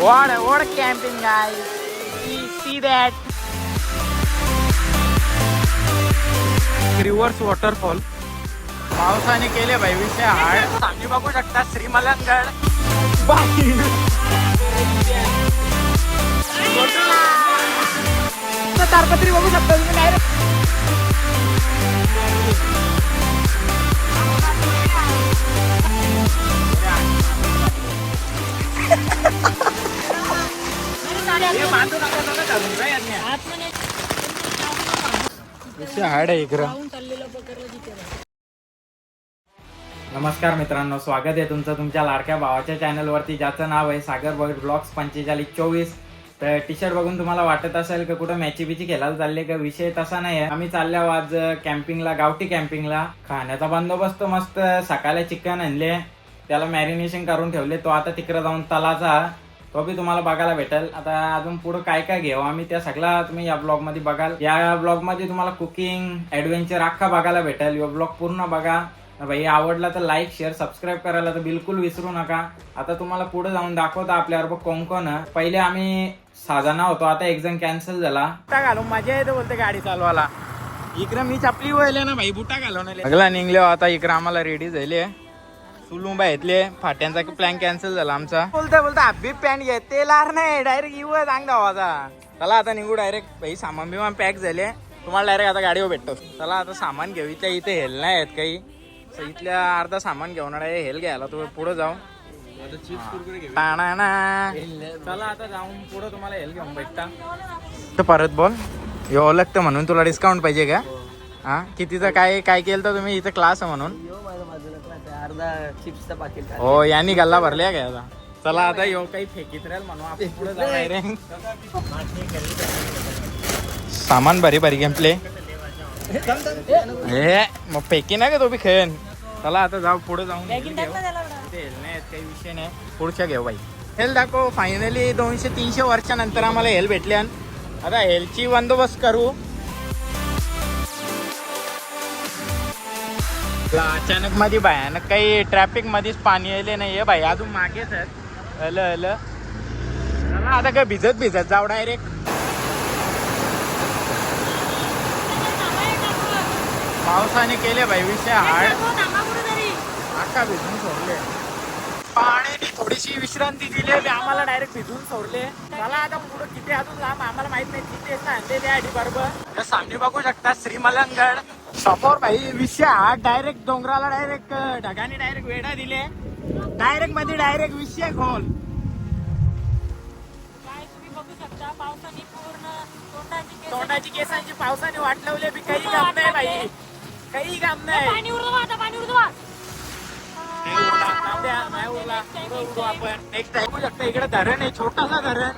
What what camping guys? See, see that. Reverse waterfall पावसाने केले भाई विषय हाड आम्ही बघू शकता श्रीमलंगड. तारपत्री बघू शकता तुम्ही डायरेक्ट हाड आहे नमस्कार मित्रांनो स्वागत आहे तुमचं तुमच्या लाडक्या भावाच्या चॅनलवरती ज्याचं नाव आहे सागर बॉय ब्लॉग्स पंचेचाळीस चोवीस. तर टी शर्ट बघून तुम्हाला वाटत असेल का कुठं मॅची बिची खेळायला चालले का? विषय तसा नाही आहे आम्ही चालल्या आज कॅम्पिंगला गावठी कॅम्पिंगला खाण्याचा बंदोबस्त मस्त सकाळी चिकन आणले. त्याला मॅरिनेशन करून ठेवले. तो आता तिकडे जाऊन तलाचा. तो बी तुम्हाला बघायला भेटेल. आता अजून पुढे काय काय घेऊ आम्ही त्या सगळा तुम्ही या ब्लॉगमध्ये बघाल. या ब्लॉगमध्ये तुम्हाला कुकिंग ऍडव्हेंचर अख्खा बघायला भेटेल. यो ब्लॉग पूर्ण बघा. भाई आवडला तर लाईक शेअर सबस्क्राईब करायला तर बिलकुल विसरू नका. आता तुम्हाला पुढे जाऊन दाखवता आपल्याबरोबर कोण कोण पहिले आम्ही सहा होतो. आता एक जण कॅन्सल झाला. बुटा घालून मजा येते बोलते गाडी चालवायला. इकडे मी चपली वळले ना भाई बुटा घालून सगळा निघले आता इकडे आम्हाला रेडी झाले सुलुंबा घेतले फाट्यांचा प्लॅन कॅन्सल झाला आमचा. बोलता बोलता हब्बी पॅन्ट घे ते लार नाही. डायरेक्ट येऊ चांगला आवाजा. चला आता निघू डायरेक्ट भाई सामान बिमान पॅक झाले. तुम्हाला डायरेक्ट आता गाडीवर भेटतो. चला आता सामान घेऊ. इथल्या इथे हेल नाही आहेत काही. इथल्या अर्धा सामान घेऊन डायरेक्ट हेल घ्यायला. तुम्ही पुढे जाऊ. टाणाना. चला आता जाऊन पुढे तुम्हाला हेल घेऊन भेटता. तर परत बोल. यो लागतं म्हणून तुला डिस्काउंट पाहिजे का? हा? कितीचं काय काय केलं तर तुम्ही? इथं क्लास आहे म्हणून. अर्धा चिप्सचा पाकिट हो यांनी गल्ला भरल्या का आता? चला आता यो काही फेकीत राहील म्हणून आपण पुढे. सामान भारी भारी गेम प्ले ए मग फेकी ना का तो बी खेळ? चला आता जाऊ पुढे जाऊन काही विषय नाही. पुढच्या घेऊ बाई. हेल दाखव फायनली दोनशे तीनशे वर्षानंतर आम्हाला हेल भेटले आता हेलची बंदोबस्त करू. ला अचानक मध्ये भयानक काही ट्रॅफिक मध्येच पाणी आले नाहीये भाई अजून मागेच आहेत अल चला आता काय भिजत भिजत जाऊ डायरेक्ट पावसाने केले भाई विषय हाड. अख्खा भिजून सोडले. पाण्याने थोडीशी विश्रांती दिली आम्हाला डायरेक्ट भिजून सोडले. मला आता पुढे किती अजून लांब आम्हाला माहीत नाही. किती सांगते त्या आधी बरोबर. सामने बघू शकता श्रीमलंगड. समोर भाई विषय हा डायरेक्ट डोंगराला डायरेक्ट ढगाने डायरेक्ट वेढा दिले. डायरेक्टमध्ये डायरेक्ट विषय खोल. काय तुम्ही बघू शकता पावसाने पूर्ण तोंडाची केस- तोंडाची केसांची पावसाने वाट लावली बी काही काम नाही भाई. काही काम नाही पाणी उरलं आता पाणी नाही उरला, आपण. नेक्स्ट टाइम शकता इकडे धरण आहे छोटासा धरण.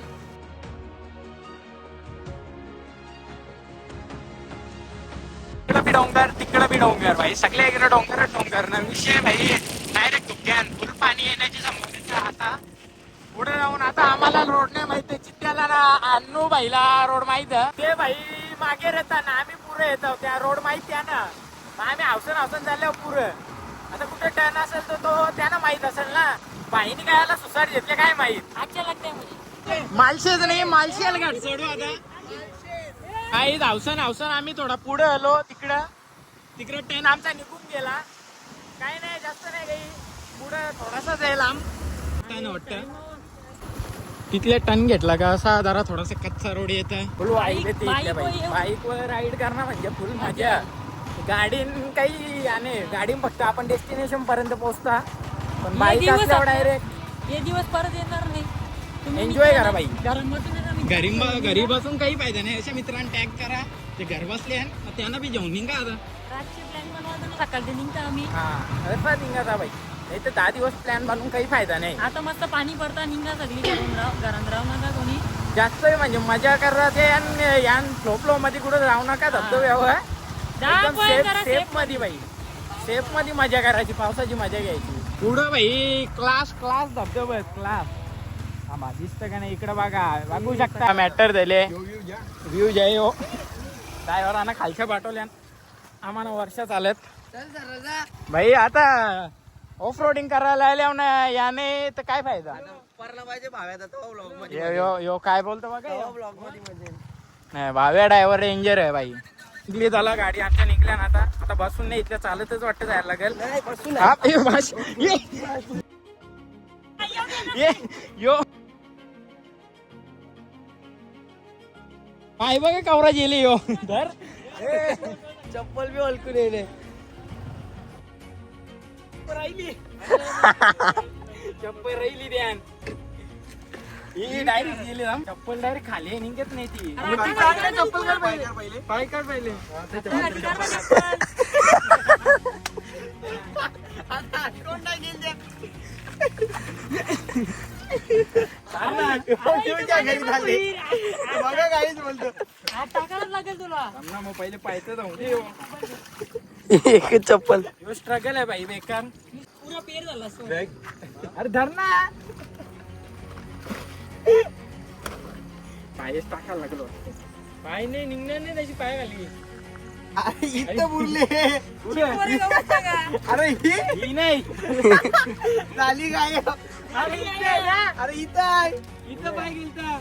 बी डोंगर तिकडं बी डोंगर भाई. सगळे इकडे डोंगर डोंगर. ना विषय भाई डायरेक्ट धुक्यान फुल पाणी येण्याची संभाव्यता आता. पुढे जाऊन आता आम्हाला रोड नाही माहिती चित्त्याला ना अन्नू भाईला रोड माहीत. ते भाई मागे राहताना आम्ही पुढे येतो त्या रोड माहिती आहे ना? मग आम्ही हवसन हवसन झाल्यावर पुढे. आता कुठे टर्न असेल तर तो त्यांना माहीत असेल ना? बाईने काय याला सुसाट घेतले काय माहीत? अच्छा लागतंय म्हणजे मालशेच नाही मालशेल घाट सोडू आता. काही धावसन हावसन आम्ही थोडा पुढे आलो तिकडं. तिकडं ट्रेन आमचा निघून गेला. काही नाही जास्त नाही काही. पुढं थोडासाच आहे लांब. काय नाही वाटतं. तिथले टन घेतला का? असा जरा थोडासा कच्चा रोड येत फुल बाईक वर राईड करणं म्हणजे फुल मजा. गाडीन काही आणि गाडी फक्त आपण डेस्टिनेशन पर्यंत पोहोचता. पण बाईक डायरेक्ट हे दिवस परत येणार नाही. निघा करा. बाई. घरामध्ये निघू. घरी घरी बसून काही फायदा नाही. अशा मित्रांना टॅग करा. ते घर बसले आहे त्यांना बी जेवण निघा आता. रातचे प्लॅन बनवा तर सकाळचे निघता आम्ही. हा निघा बाई. नाही तर दहा दिवस प्लॅन बनवून काही फायदा नाही. आता मस्त पाणी पडता निघा सगळी घरून राव घरात राहू नका कोणी. जास्त म्हणजे मजा करा ते आणि या फ्लो फ्लो मध्ये कुठं जाऊ नका धबधब्यावर सेफमध्ये बाई. सेफमध्ये मजा करायची पावसाची मजा घ्यायची. पुढं बाई क्लास क्लास धबधबा क्लास हा दिसतं का नाही? इकडं बघा बघू शकता. मॅटर झाले. व्ह्यू जय हो. ड्रायव्हरांना खालच्या पाठवल्या आम्हाला वर्ष चालत भाई आता ऑफ रोडिंग करायला आल्या ना याने तर काय फायदा? पाहिजे यो यो यो काय बोलतो बघा तो यो. ब्लॉगमध्ये म्हणजे नाही भाव्या ड्रायव्हर डेंजर आहे बाई निघली झाला गाडी आमच्या निघल्या ना आता. आता बसून नाही इथल्या चालतच वाटतं जायला लागेल. नाही बसून ए, बाश. ये. पाय बघा कवरा गेली यो. धर. चप्पल बी ओळखून येणे राहिली. चप्पल राहिली ध्यान. ही डायरेक्ट गेली ना. चप्पल डायरेक्ट खाली आहे, निघत नाही ती. चप्पल काढ पहिले. पाय काढ पहिले. बघा काहीच बोलतो. टाकायलाच लागेल तुला. ना मग पहिले पायचं जाऊ दे एक चप्पल. स्ट्रगल आहे भाई बेकार. पुरा पेर झाला अरे धर ना पायच टाकायला लागलो. पाय नाही निघणार नाही त्याची पाय घाली इथं बोलले. अरे ही? ही नाही. झाली काय अरे इथे आहे ना. अरे इथं आहे. इथं पाय गेलता.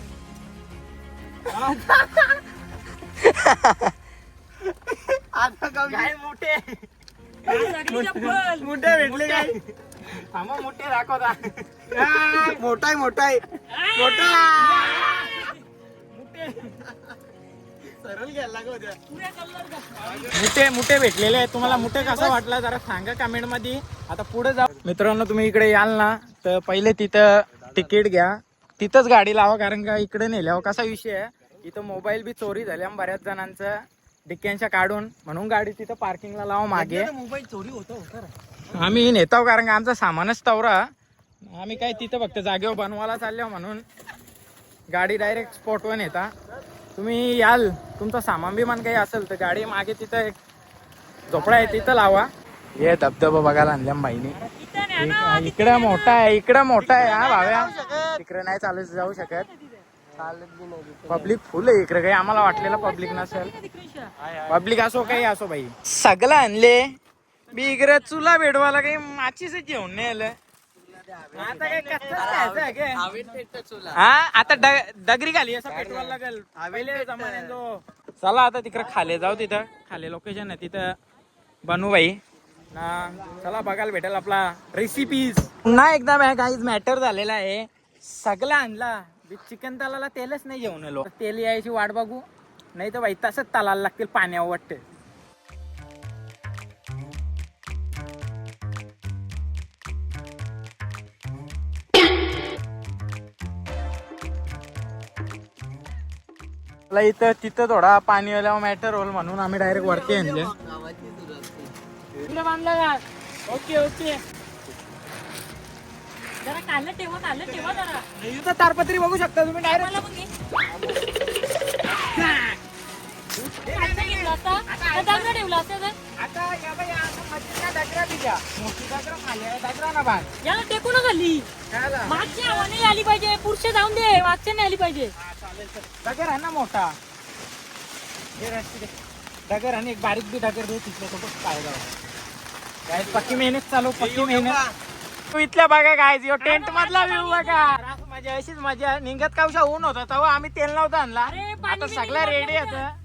आता कमी काय मोठे. चप्पल. मोठे भेटले काय थांबा मोठे दाखवता. आ, मोठा आहे मोठा. मोठा मुठे भेटलेले आहेत. तुम्हाला मुठे कसा वाटला जरा सांगा कमेंटमध्ये आता पुढे जाऊ. मित्रांनो तुम्ही इकडे याल ना तर पहिले तिथं तिकीट घ्या. तिथंच गाडी लावा कारण का इकडे नेल्यावर कसा विषय आहे? इथं मोबाईल बी चोरी झाल्या बऱ्याच जणांचं. डिक्क्यांच्या काढून. म्हणून गाडी तिथं पार्किंगला लावा मागे. मोबाईल चोरी होतो आम्ही नेताव कारण का आमचा सामानच तवरा. आम्ही काय तिथं फक्त जागेवर बनवायला चाललो म्हणून. गाडी डायरेक्ट स्पॉटवर नेता. तुम्ही याल. तुमचं सामान बिमान काही असेल तर गाडी मागे तिथं एक झोपडा आहे तिथं लावा. हे धबधबा बघायला आणल्या बाईने इकडं मोठा आहे इकडं मोठा आहे. हा भाव्या. तिकडे नाही चालू जाऊ शकत. चालत. पब्लिक फुल आहे इकडे काही. आम्हाला वाटलेलं पब्लिक नसेल. पब्लिक असो काही असो बाई. सगळं आणले. मी इकडे चुला भेटवाला काही माचीच घेऊन नाही आलं. हा आता डगरी खाली असं पेटवायला लागेल. पहिले जमान्यात जो चला आता तिकडे खाले जाऊ तिथं. खाले लोकेशन आहे तिथं. बनवू बाई ना चला बघायला भेटेल आपला रेसिपीज पुन्हा एकदा काहीच मॅटर झालेला आहे. सगळं आणला. चिकन तलाला तेलच नाही घेऊन आलो. तेल यायची वाट बघू. नाही तर बाई तसंच तलाला लागतील पाण्यावर वाटतं. मला इथं तिथं थोडा पाणी आल्यावर मॅटर होईल म्हणून आम्ही डायरेक्ट वरती आणले ओके ओके जरा काढलं ठेवा काढलं ठेवा जरा इथं तारपत्री बघू शकता तुम्ही डायरेक्ट मला पण घे. काढलं घेतलं असतं. तर दगड ठेवलं असतं तर. आता या बाई आता मच्छीचा दगरा दिल्या. मोठी दगरा खाली आहे, दगरा ना बांध याला खाली. झालं? मागची हवा नाही आली पाहिजे पुरुष जाऊन दे मागच्या नाही आली पाहिजे. हा, चालेल सर. दगड आहे ना मोठा. हे रस्ते दे. दगड आणि एक बारीक बी दगड दे तिथलं तो बघ काय जाऊ काय पक्की मेहनत चालू पक्की मेहनत. तू इथल्या बघा काय यो टेंट मधला व्ह्यू बघा. मजा अशीच मजा निघत कावशा ऊन होता तेव्हा आम्ही तेल नव्हतं आणला. अरे, पाणी आता सगळं भरलं रेडी. आहे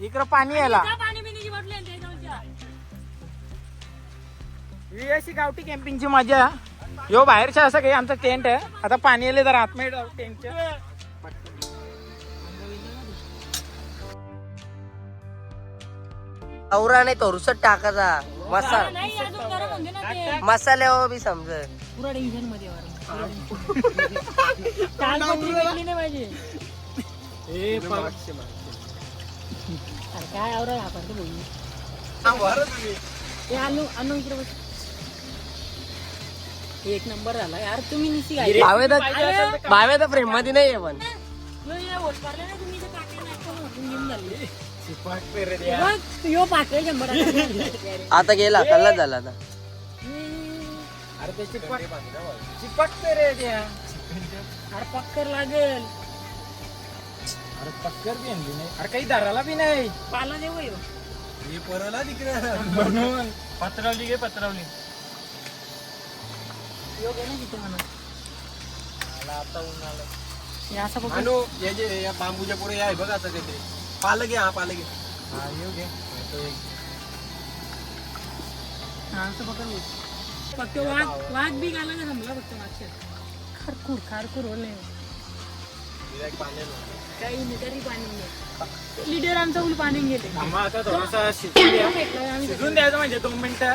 इकडं पाणी पाणी ही अशी गावठी कॅम्पिंगची मजा. यो बाहेरच्या असं काही आमचं टेंट आहे. आता पाणी आले तर आतमध्ये जाऊ टेंटच्या औरा नाही तो रुसट टाकायचा. मसाला नाही अजून गरम होते ना ते. मसाल्यावर बी समजत पुरा टेन्शनमध्ये काय बोलू. आणू आणू इकडे एक नंबर झाला. यार तुम्ही निसी गाडी अरे, भाव्याचा फ्रेममध्ये नाही पण. यो, यो, तुम्ही घेऊन झाले. बघ, यो शंभर. आता गेला कल्लाच झाला आता. अरे पक्कर लागेल. अरे पक्कर बी आणली नाही. अरे काही धराला बी नाही. पाला देऊ यो. म्हणून. पत्रवली घे पत्रवली. यो घे ना तिथे म्हणून. हे असं बघ आणू हे जे या बांबूच्या पुढे आहे बघा आता काहीतरी. पालक आहे हा पालक आहे. हा, येऊ घे. हा असं बघ फक्त वाघ वाघ बी गाला ना थांबला फक्त मागच्या? खारखूर खारखूर होले गिऱ्हाईक पाण्यानं. काही नाही तरी पाणी लिडर आमचा उल पाणी गेले आम्हा आता थोडंसं शिजून द्या. आम्ही शिजून द्यायचं म्हणजे दोन मिनिटं.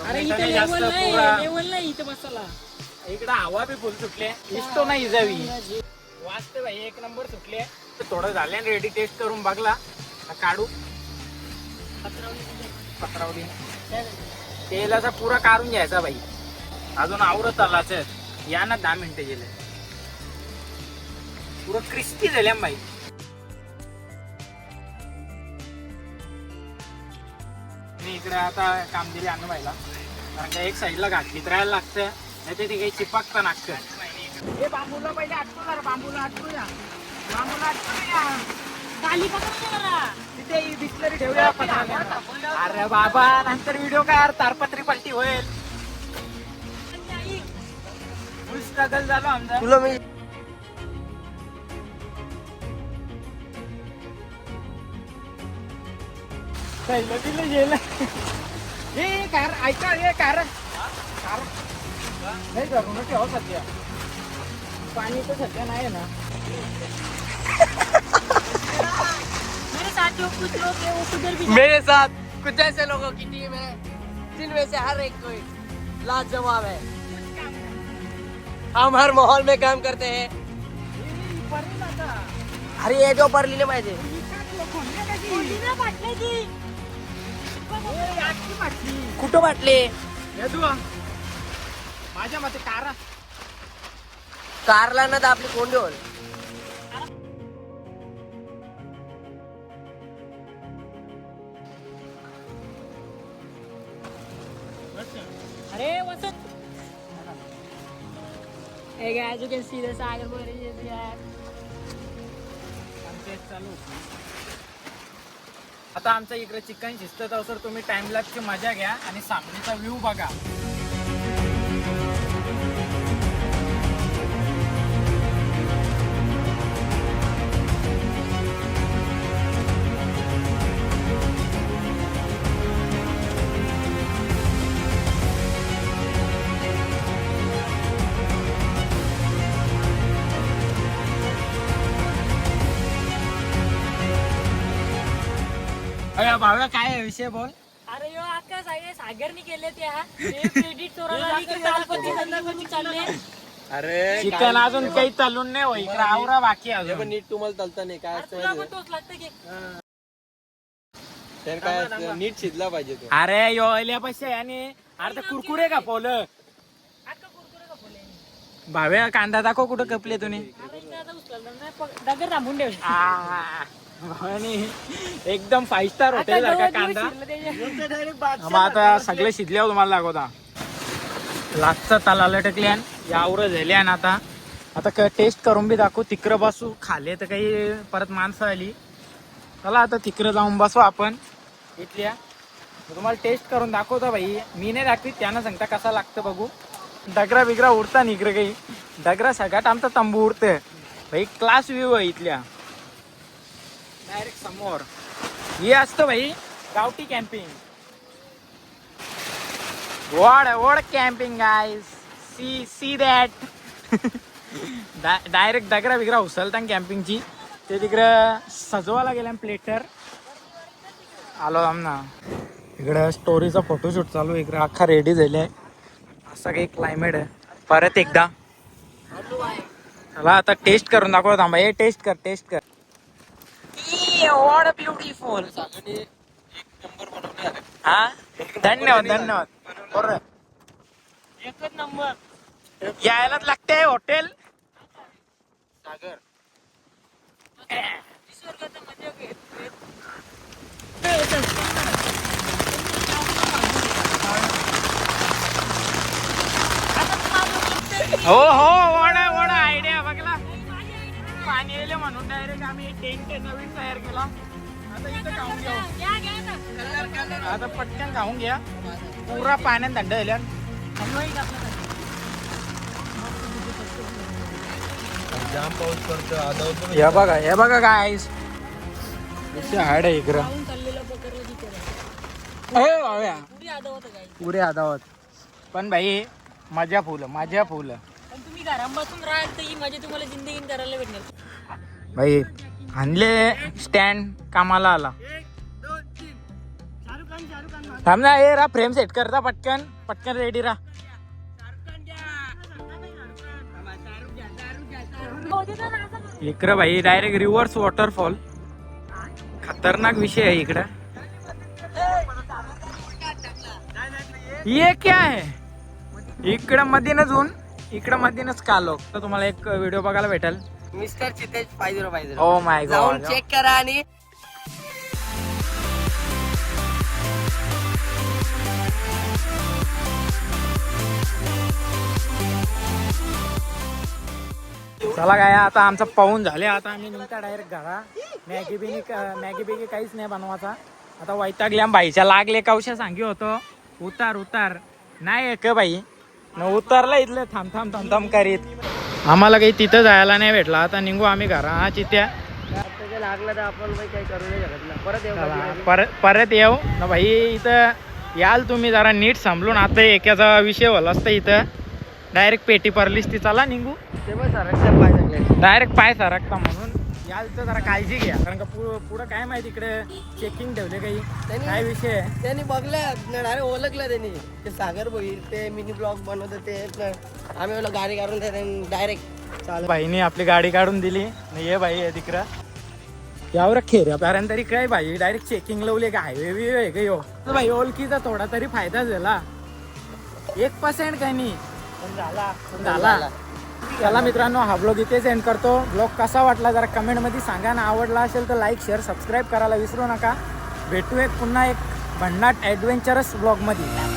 अरे इथे मिनिटांनी जास्त लेवल नाही पुरा- लेवल नाही इथे बसायला इकडं हवा बी फुल सुटले इस्तो नाही जावी वाचते भाई एक नंबर सुटले थोडं झाले रेडी टेस्ट करून बघला. काढू. पत्रावली तेलाचा पुरा काढून घ्यायचा बाई. अजून आवरत आलाच या ना दहा मिनिटं गेले. पुरं क्रिस्पी झाल्या बाई. इकडे आता काम दिले आणू बाईला कारण का एक साईडला घातली तर राहायला लागतं नाही ते काही चिपकतं नागतं हे बांबूला पहिले आटको जरा बांबूला आटको या बांबूला आटको या खाली पकडते जरा. तिथे बिस्लरी ठेवूया पत्राला. अरे बाबा नंतर व्हिडिओ काय यार? तारपत्री पलटी होईल. फुल स्ट्रगल झालो आमचा. तुला मी पहिलं दिलं गेलं कार ऐका कार कार नाही करू नका सध्या पाणी तर सध्या नाही ना मेरे साथ कुछ लोग हैं वो कुदर भी मेरे साथ कुछ ऐसे लोगों की टीम है जिनमें से हर एक कोई लाजवाब है। हम हर माहौल में काम करते हैं। अरे ये जो परलीने पाहिजे ती कुठं वाटले? यदू माझ्या मते कार. कारला ना तर आपली कोंडी होल अरे वसंत. Hey guys, you can see the sagar body is here. चालू. आता आमच्या इकडे चिकन शिजत सर तुम्ही टाइम लॅपची मजा घ्या आणि सामनेचा व्ह्यू बघा. अरे भाव्या काय आहे विषय बोल. अरे यो अख्खा सागे सागरनी केले ते हा. क्रेडिट चोराला चालले. अरे चिकन अजून काही चालून नाही हो इकडे आवरा बाकी आहे हे पण अजून. नीट तुम्हाला चालता नाही काय अरे असतं तुला माहिती पण तोच लागतं की. आहे? काय असतं नीट शिजला पाहिजे तो. अरे यो पैसे आणि अरे ते कुरकुरे का पोलं अख्खा कुरकुरे का बोले भाव्या कांदा दाखव कुठं कपले तुम्ही अरे आता नाही डगर थांबून ठेव. आ, भावानी एकदम फाईव्ह स्टार हॉटेल सारखा कांदा. मग आता सगळे शिजल्यावर तुम्हाला दाखवता. लास्टचा तलाला टकल्यान यावर झाल्यान आता आता टेस्ट करून बी दाखवू. तिकडं बसू. खाले तर काही परत माणसं आली. चला आता तिकडं जाऊन बसू आपण. इथल्या. तुम्हाला टेस्ट करून दाखवतो भाई. मी नाही दाखवीत त्यांना सांगता कसा लागतं बघू. डगरा बिगरा उडता नाही इकडे काही. डगरा सगळ्यात आमचा तंबू उडतं भाई क्लास व्ह्यू आहे इथल्या. डायरेक्ट समोर. हे असतं भाई गावठी कॅम्पिंग वॉड ward camping guys see see that direct दगरा बिगरा उचलता कॅम्पिंगची ते तिकडं सजवायला गेल्या प्लेटर आलो आमना इकडं स्टोरीचा फोटोशूट चालू इकडं अख्खा रेडी झाले असं काही क्लायमेट आहे. परत एकदा. चला आता टेस्ट करून दाखव थांबा. हे टेस्ट कर टेस्ट कर. वॉट ब्युटिफुल हा? धन्यवाद धन्यवाद. बरं एकच नंबर यायलाच लागते हॉटेल सागर. आता पटकन खाऊन घ्या. पुरा पाण्यात थंड झाल्या जाम पाऊस पडतो हे बघा हे बघा काय कशी हाड आहे इकडं. पुरी आदावत. पण भाई मजा फुलं मजा फुलं. तुम्ही ही तुम्हाला करायला भेटणार भाई आणले स्टँड कामाला आला. थांब ना ए रा फ्रेम सेट करता पटकन. पटकन रेडी रा इकडं भाई डायरेक्ट रिव्हर्स वॉटरफॉल खतरनाक विषय आहे इकडं. ये क्या है? इकडं मधीनच ऊन इकडं मधीनच कालो. तर तुम्हाला एक व्हिडिओ बघायला भेटेल. Mister Chitesh five zero five oh my god check करा आणि चला काय आता आमचा पाहून झाले. आता आम्ही निघता डायरेक्ट घरा. मॅगी बिगी मॅगी बिगी काहीच नाही बनवायचा. आता वैतागल्या बाईच्या लागले कवशा सांगी होतो. उतार उतार. नाही का बाई. न उतरला इथलं. थांब थांब थांब थांब करीत. आम्हाला काही तिथं जायला नाही भेटला. आता निघू आम्ही घरा. हा चित्या. लागलं तर आपण काही करू नाही शकत परत येऊ. परत परत येऊ ना भाई इथं याल तुम्ही जरा नीट समजून आता एकाचा विषय होला असतं इथं. डायरेक्ट पेटी परलीस ती चला निघू. ते पण सरकत्या पाय सगळे डायरेक्ट पाय सरकता म्हणून. याल तर जरा काळजी घ्या कारण का पु- पुढं काय माहिती इकडे चेकिंग ठेवले काही. त्यांनी- काय विषय? आहे त्यांनी बघलं डायरेक्ट ओळखलं त्यांनी. ते सागर भोई ते मिनी ब्लॉग बनवत ते आम्ही बोललो गाडी काढून त्यांनी डायरेक्ट चाल भाईने आपली गाडी काढून दिली. आणि ये भाई आहे तिकडं. यावर खेऱ्यापर्यंत तरी काय भाई? डायरेक्ट चेकिंग लावले का हायवे का यो? तर भाई ओळखीचा थोडा तरी फायदा झाला. एक पर्सेंट काही नाही? झाला. चला मित्रांनो हा ब्लॉग इथेच एंड करतो. ब्लॉग कसा वाटला जरा कमेंटमध्ये सांगा ना. आवडला असेल तर लाईक शेअर सबस्क्राईब करायला विसरू नका. भेटू एक पुन्हा एक भन्नाट ॲडव्हेंचरस ब्लॉगमध्ये